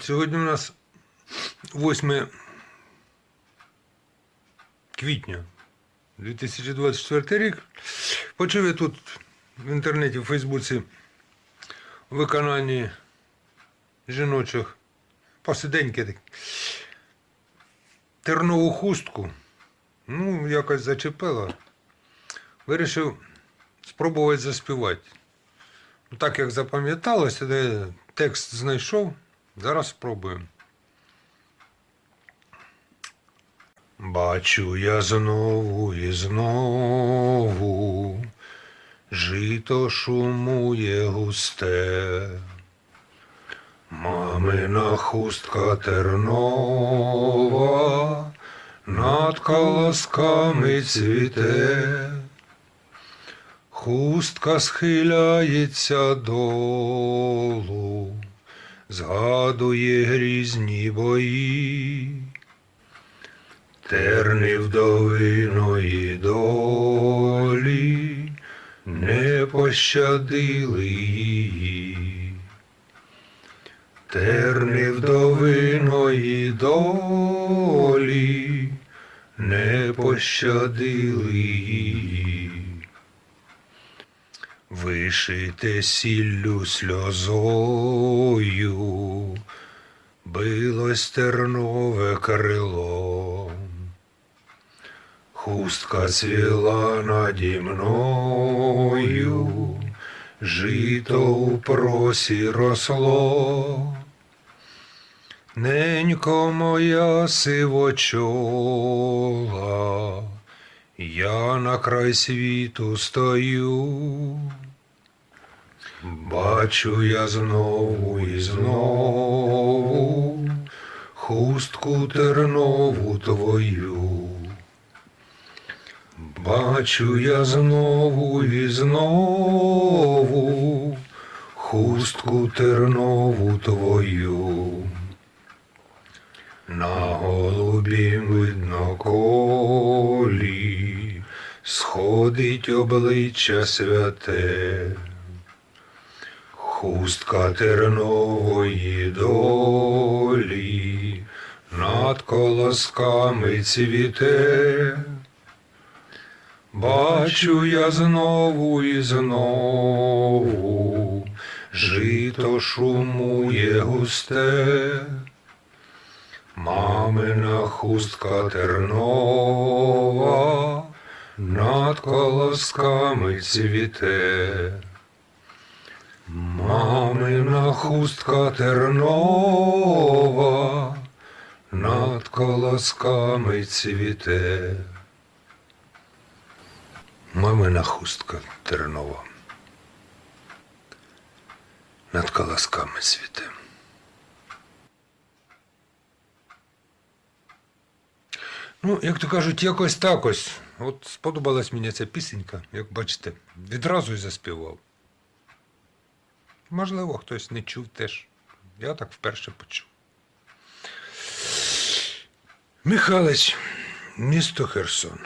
Сьогодні у нас 8 квітня 2024 рік. Почув я тут в інтернеті, в Фейсбуці виконанні жіночих посиденьки такі. Тернову хустку. Ну, якось зачепило. Вирішив спробувати заспівати. Ну, Так як запам'яталося, де текст знайшов, зараз спробуємо. Бачу я знову і знову, жито шумує густе. Мамина хустка тернова над колосками цвіте. Хустка схиляється долу, згадує грізні бої, терни вдовиної долі не пощадили її. Терни вдовиної долі не пощадили її. Вишите сіллю сльозою, билось тернове крило. Хустка цвіла наді мною, жито у просі росло. Ненько моя сивочола, я на край світу стою. Бачу я знову і знову хустку тернову твою. Бачу я знову і знову хустку тернову твою. На голубі видно колі, сходить обличчя святе, хустка тернової долі, над колосками цвіте. Бачу я знову і знову, жито шумує густе. Мамина хустка тернова над колосками цвіте. Мамина хустка тернова над колосками цвіте. Мамина хустка тернова над колосками цвіте. Ну, як то кажуть, якось так ось. От сподобалась мені ця пісенька, як бачите, відразу й заспівав. Можливо, хтось не чув теж. Я так вперше почув. Михалич, місто Херсон.